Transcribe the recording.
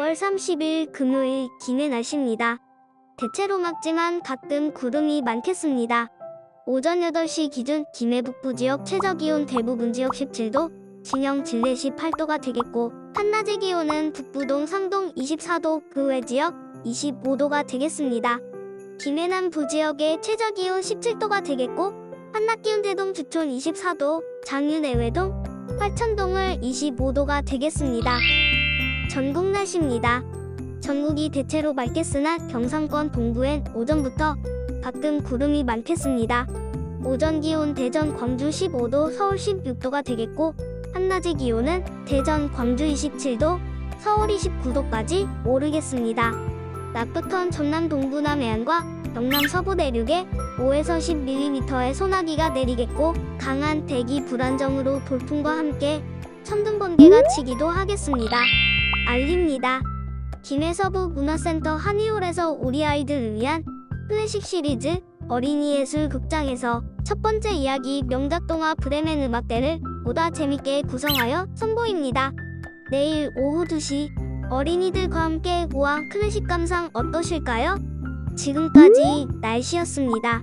9월 30일 금요일 김해 날씨입니다. 대체로 맑지만 가끔 구름이 많겠습니다. 오전 8시 기준 김해 북부 지역 최저 기온 대부분 지역 17도, 진영 진례 18도가 되겠고 한낮의 기온은 북부동 상동 24도, 그 외 지역 25도가 되겠습니다. 김해 남 부 지역의 최저 기온 17도가 되겠고 한낮 기온 대동 주촌 24도, 장윤 애외동, 화천동을 25도가 되겠습니다. 전국 날씨입니다. 전국이 대체로 맑겠으나 경상권 동부엔 오전부터 가끔 구름이 많겠습니다. 오전 기온 대전 광주 15도, 서울 16도가 되겠고 한낮의 기온은 대전 광주 27도, 서울 29도까지 오르겠습니다. 낮부턴 전남 동부 남 해안과 경남 서부 내륙에 5에서 10mm의 소나기가 내리겠고 강한 대기 불안정으로 돌풍과 함께 천둥 번개가 치기도 하겠습니다. 알립니다. 김해 서부 문화센터 한의홀에서 우리 아이들을 위한 클래식 시리즈 어린이 예술 극장에서 첫 번째 이야기 명작 동화 브레멘 음악대를 보다 재밌게 구성하여 선보입니다. 내일 오후 2시 어린이들과 함께 우아 클래식 감상 어떠실까요? 지금까지 날씨였습니다.